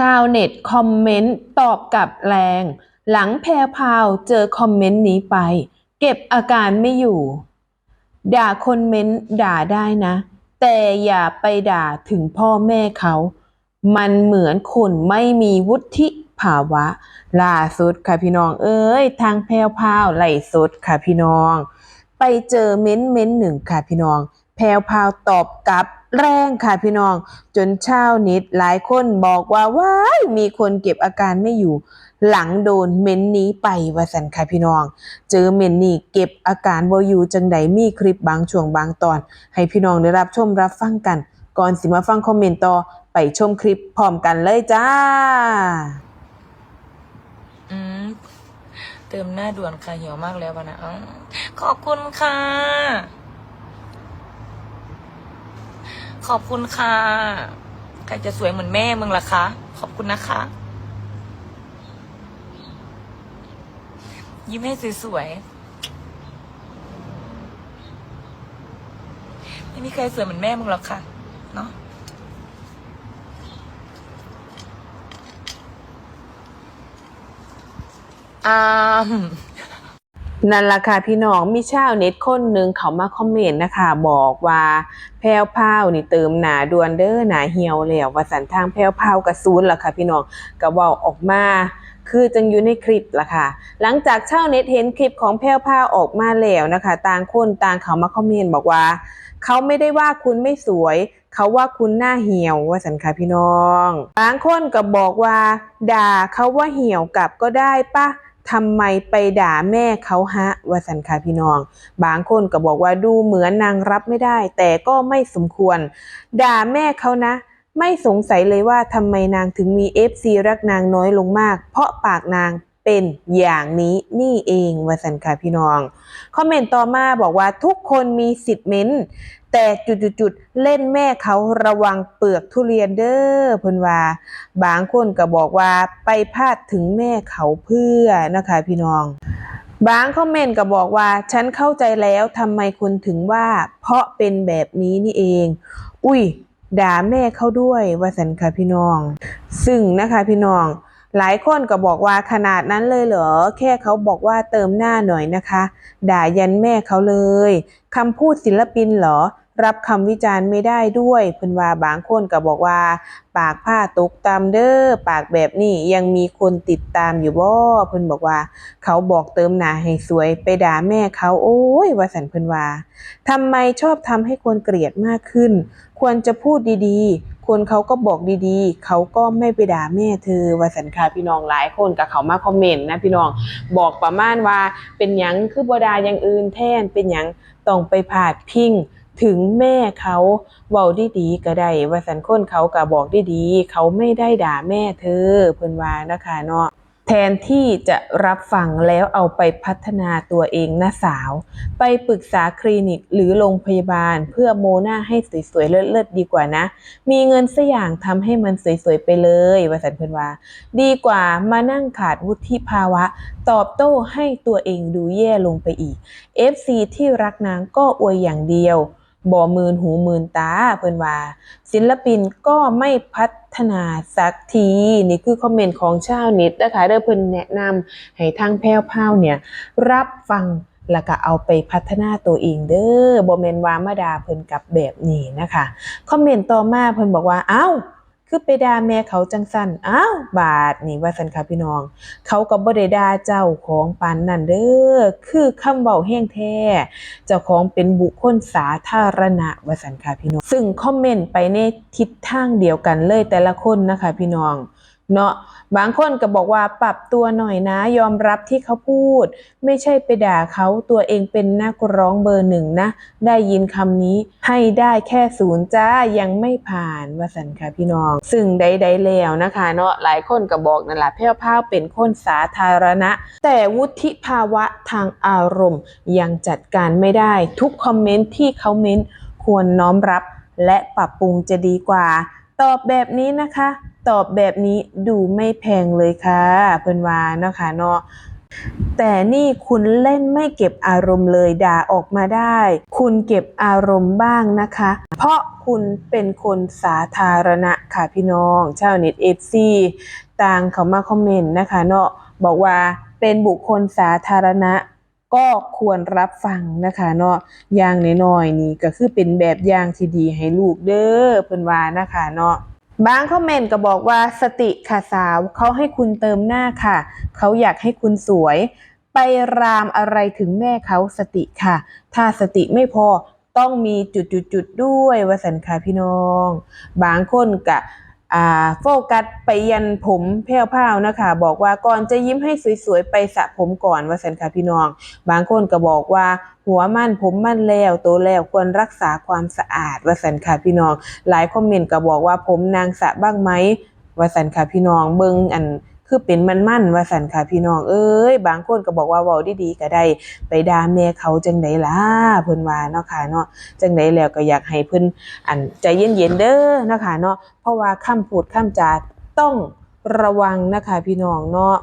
ชาวเน็ตคอมเมนต์ตอบกลับแรง หลังแพรวพาวเจอคอมเมนต์นี้ไป เก็บอาการไม่อยู่ ด่าคนเม้นต์ด่าได้นะ แต่อย่าไปด่าถึงพ่อแม่เขา มันเหมือนคนไม่มีวุฒิภาวะ ล่าสุดค่ะพี่น้อง เอ้ย ทางแพรวพาวไล่สดค่ะพี่น้อง ไปเจอเม้นต์เม้นต์หนึ่งค่ะพี่น้อง แพรพาวตอบกลับ แรงค่ะพี่น้อง จนชาวเน็ตหลายคนบอกว่าว้ายมีคนเก็บอาการไม่อยู่ หลังโดนเม้นนี้ไปว่าสันค่ะพี่น้อง เจอเม้นนี้เก็บอาการบ่อยู่จังใดมีคลิปบางช่วงบางตอน ให้พี่น้องได้รับชมรับฟังกัน ก่อนสิมาฟังคอมเมนต์ต่อไปชมคลิปพร้อมกันเลยจ้า อืมเติมหน้าด่วนค่ะเหี่ยวมากแล้ววะนะอ๋อขอบคุณค่ะ ขอบคุณค่ะ ใครจะสวยเหมือนแม่มึงล่ะคะ ขอบคุณนะคะ ยิ้มให้สวยๆไม่มีใครสวยเหมือนแม่มึงหรอกค่ะ เนาะอ่า นั่นล่ะค่ะพี่น้องมีชาวเน็ตคนหนึ่งเขามาคอมเมนต์นะคะ บอกว่าแพรวพาวนี่เติมหนาดวนเด้อหนาเหี่ยวแล้วว่าสันทางแพรวพาวกับซูนย์ล่ะค่ะพี่น้องก็เว้าออกมา คือจังอยู่ในคลิปล่ะค่ะ หลังจากชาวเน็ตเห็นคลิปของแพรวพาวออกมาแล้วนะคะ ต่างคนต่างเขามาคอมเมนต์บอกว่า เขาไม่ได้ว่าคุณไม่สวย เขาว่าคุณหน้าเหี่ยวว่าสันค่ะพี่น้องบางคนก็บอกว่า ด่าเขาว่าเหี่ยวกลับก็ได้ปะ ทำไมไปด่าแม่เขาฮะว่าสันค่ะพี่น้อง บางคนก็บอกว่าดูเหมือนนางรับไม่ได้ แต่ก็ไม่สมควร ด่าแม่เขานะ ไม่สงสัยเลยว่าทำไมนางถึงมี FC รักนางน้อยลงมาก เพราะปากนางเป็นอย่างนี้นี่เองว่าสันค่ะพี่น้อง คอมเมนต์ต่อมาบอกว่าทุกคนมีสิทธิ์เม้น แต่จุดๆเล่นแม่เขาระวังเปลือกทุเรียนเด้อเพิ่นว่า บางคนก็บอกว่าไปพาดถึงแม่เขาเพื่อนะคะพี่น้องบางคอมเมนต์ก็บอกว่า ฉันเข้าใจแล้วทำไมคุณถึงว่า เพราะเป็นแบบนี้นี่เอง อุ้ยด่าแม่เขาด้วยว่าสันค่ะพี่น้อง ซึ่งนะคะพี่น้อง หลายคนก็บอกว่าขนาดนั้นเลยเหรอ แค่เขาบอกว่าเติมหน้าหน่อยนะคะ ด่ายันแม่เขาเลยคำพูดศิลปินเหรอ รับคำวิจารณ์ไม่ได้ด้วยเพิ่นว่าบางคนก็บอกว่า ปากผ้าตกตามเด้อปากแบบนี้ยังมีคนติดตามอยู่บ่เพิ่นบอกว่า เขาบอกเติมหน้าให้สวยไปด่าแม่เขาโอ้ยว่าสันเพิ่นว่าทำไมชอบทำให้คนเกลียดมากขึ้น ควรจะพูดดีๆ คนเขาก็บอกดีๆ เขาก็ไม่ไปด่าแม่เธอว่าสันค่ะพี่น้องหลายคนกับเขามาคอมเมนต์นะพี่น้องบอกประมาณว่าเป็นหยังคือบ่ด่าอย่างอื่นแทนเป็นหยังต้องไปพาดพิง ถึงแม่เขาเว้าดีๆก็ได้ว่าสันคนเขาก็บอกดีๆเขาไม่ได้ด่าแม่เธอเพิ่นว่านะคะเนาะแทนที่จะรับฟังแล้วเอาไปพัฒนาตัวเองนะสาว ไปปรึกษาคลินิกหรือโรงพยาบาลเพื่อโมหน้าให้สวยๆเลิศๆดีกว่านะ มีเงินสักอย่างทำให้มันสวยๆไปเลยว่าสันเพิ่อนว่า ดีกว่ามานั่งขาดวุฒิภาวะ ตอบโต้ให้ตัวเองดูแย่ลงไปอีก FC ที่รักนางก็อวยอย่างเดียว บ่มืนหูมืนตาเพิ่นว่า ศิลปินก็ไม่พัฒนาสักที นี่คือคอมเมนต์ของชาวเน็ตนะคะเด้อเพิ่นแนะนำให้ทางแพ้วพาวเนี่ย รับฟังแล้วก็เอาไปพัฒนาตัวเองเด้อบ่แม่นว่ามาดาเพิ่นกับแบบนี้นะคะ คอมเมนต์ต่อมาเพิ่นบอกว่าอ้าว คือไปด่าแม่เขาจังสันอ้าวบาดนี่ว่าสันค่ะพี่น้อง เขาก็บ่ได้ด่าเจ้าของปานนั่นเด้อคือคำเว้าแห้งแท้เจ้าของเป็นบุคคลสาธารณะว่าสันค่ะพี่น้อง ซึ่งคอมเมนต์ไปในทิศทางเดียวกันเลยแต่ละคนนะคะพี่น้อง เนาะบางคนก็บอกว่าปรับตัวหน่อยนะ ยอมรับที่เขาพูด ไม่ใช่ไปด่าเขาตัวเองเป็นนักร้องเบอร์หนึ่งนะ ได้ยินคำนี้ให้ได้แค่ศูนย์จ้ายังไม่ผ่านว่าสันค่ะพี่น้อง ซึ่งใดๆแล้วนะคะเนาะหลายคนก็บอกนั่นแหละแพร่วพาวเป็นคนสาธารณะ แต่วุฒิภาวะทางอารมณ์ ยังจัดการไม่ได้ ทุกคอมเมนต์ที่เขาเม้นควรน้อมรับและปรับปรุงจะดีกว่า ตอบแบบนี้นะคะ ตอบแบบนี้ดูไม่แพงเลยค่ะเพิ่นว่าเนาะค่ะเนาะแต่นี่คุณเล่นไม่เก็บอารมณ์เลยด่าออกมาได้ คุณเก็บอารมณ์บ้างนะคะ เพราะคุณเป็นคนสาธารณะค่ะพี่น้อง ชาวเน็ตเอฟซีต่างเขามาคอมเมนต์นะคะเนาะบอกว่าเป็นบุคคลสาธารณะ ก็ควรรับฟังนะคะเนาะอย่างน้อยๆนี่ก็คือเป็นแบบอย่างที่ดีให้ลูกเด้อเพิ่นว่านะคะเนาะบางคอมเมนต์ก็บอกว่าสติค่ะสาวเขาให้คุณเติมหน้าค่ะ เขาอยากให้คุณสวย ไปรามอะไรถึงแม่เขาสติค่ะ ถ้าสติไม่พอต้องมีจุดๆๆด้วยวสันค่ะพี่น้อง บางคนกะ โฟกัสไปยันผมแพ้วๆนะคะ บอกว่าก่อนจะยิ้มให้สวยๆ ไปสระผมก่อนวาสันค่ะพี่น้อง บางคนก็บอกว่าหัวมั่นผมมั่นแล้วโตแล้วควรรักษาความสะอาดวาสันค่ะพี่น้อง หลายคอมเมนต์ก็บอกว่าผมนางสะบ้างไหมว่าสันค่ะพี่น้องเบิ่งอัน คือเป็นมันมั่นว่าสันค่ะพี่น้องเอ้ย บางคนก็บอกว่าเว้าดีๆก็ได้ไปด่าแม่เขาจังไดล่ะเพิ่นว่าเนาะค่ะเนาะจังไดแล้วก็อยากให้เพิ่นอันใจเย็นๆเด้อนะคะเนาะเพราะว่าคำพูดคำจาต้องระวังนะคะพี่น้องเนาะ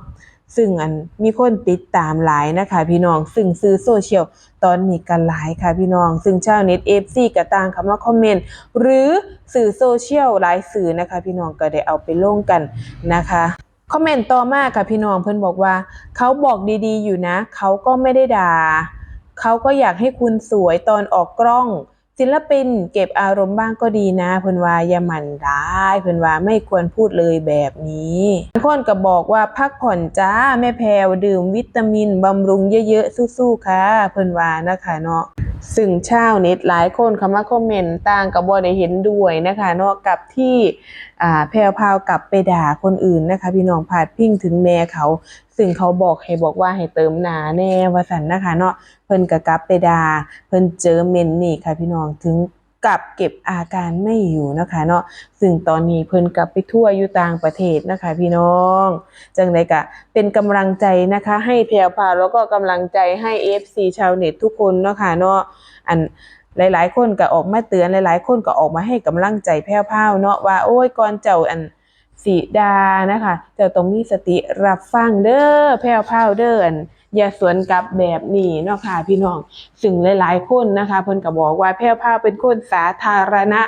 ซึ่งอันมีคนติดตามหลายนะคะพี่น้องซึ่งซื้อโซเชียลตอนนี้กันหลายค่ะพี่น้อง ซึ่งชาวเน็ต FC ก็ต่างเข้ามาคอมเมนต์หรือสื่อโซเชียลหลายสื่อนะคะ พี่น้องก็ได้เอาไปลงกันนะคะ คอมเมนต์ต่อมาค่ะพี่น้องเพิ่นบอกว่า เขาบอกดีๆอยู่นะ เขาก็ไม่ได้ด่า เขาก็อยากให้คุณสวยตอนออกกล้อง ศิลปินเก็บอารมณ์บ้างก็ดีนะเพิ่นว่าอย่าหมั่นร้ายเพิ่นว่าไม่ควรพูดเลยแบบนี้คนก็บอกว่าพักผ่อนจ้าแม่แพวดื่มวิตามินบำรุงเยอะๆสู้ๆค่ะเพิ่นว่านะคะเนาะ ซึ่งชาวเน็ตหลายคนเข้ามาคอมเมนต์ต่างกับบ่ได้เห็นด้วยนะคะนอกกับที่แพรวพาวกลับไปด่าคนอื่นนะคะ พี่น้องพาดพิงถึงแม่เขา ซึ่งเขาบอกให้บอกว่าให้เติมหนาแน่ว่าสันนะคะเนาะเพิ่นกะกลับไปด่าเพิ่นเจอเมนนี่ค่ะพี่น้องถึง กับเก็บอาการไม่อยู่นะคะเนาะซึ่งตอนนี้เพิ่นกลับไปทั่วอยู่ต่างประเทศนะคะ พี่น้องจังไดก็เป็นกำลังใจนะคะ ให้แพรวพาแล้วก็กำลังใจให้ FC ชาวเน็ตทุกคนเนาะค่ะเนาะอันหลายๆ คนก็ออกมาเตือนหลายๆ คนก็ออกมาให้กำลังใจแพ้วๆเนาะว่าโอ้ยก่อนเจ้าอันสีดานะคะเจ้าต้องมีสติรับฟังเด้อแพ้วๆเด้ออัน อย่าสวนกลับแบบนี้เนาะค่ะพี่น้องซึ่งหลายๆคนนะคะเพิ่นก็บอกว่าแพ้วๆเป็นคนสาธารณะ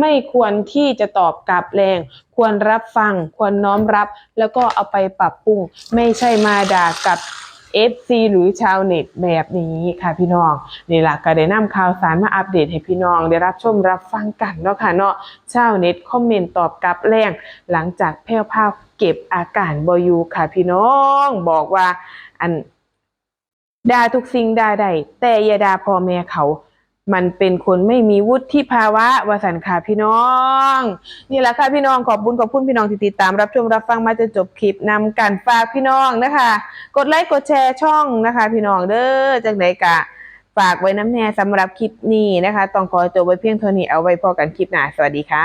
ไม่ควรที่จะตอบกลับแรง ควรรับฟัง ควรน้อมรับ แล้วก็เอาไปปรับปรุง ไม่ใช่มาด่ากับ FC หรือชาวเน็ตแบบนี้ค่ะพี่น้องนี่แหละก็ได้นำข่าวสารมาอัปเดตให้พี่น้อง ได้รับชมรับฟังกันเนาะค่ะเนาะชาวเน็ตคอมเมนต์ตอบกลับแรงหลังจากแพร่วพราเก็บอาการบอยู่ค่ะพี่น้อง บอกว่าอัน ด่าทุกสิ่งด่าได้แต่อย่าด่าพ่อแม่เขา มันเป็นคนไม่มีวุฒิภาวะวสันค่ะพี่น้อง นี่แหละค่ะพี่น้องขอบคุณขอบคุณพี่น้องที่ติดตามรับชมรับฟังมาจนจบคลิปนำกันฝากพี่น้องนะคะ กดไลค์กดแชร์ช่องนะคะ พี่น้องเด้อจังไดกะฝากไว้น้ำแน่สำหรับคลิปนี้นะคะ ต้องขอจบไว้เพียงเท่านี้เอาไว้พอกันคลิปหน้าสวัสดีค่ะ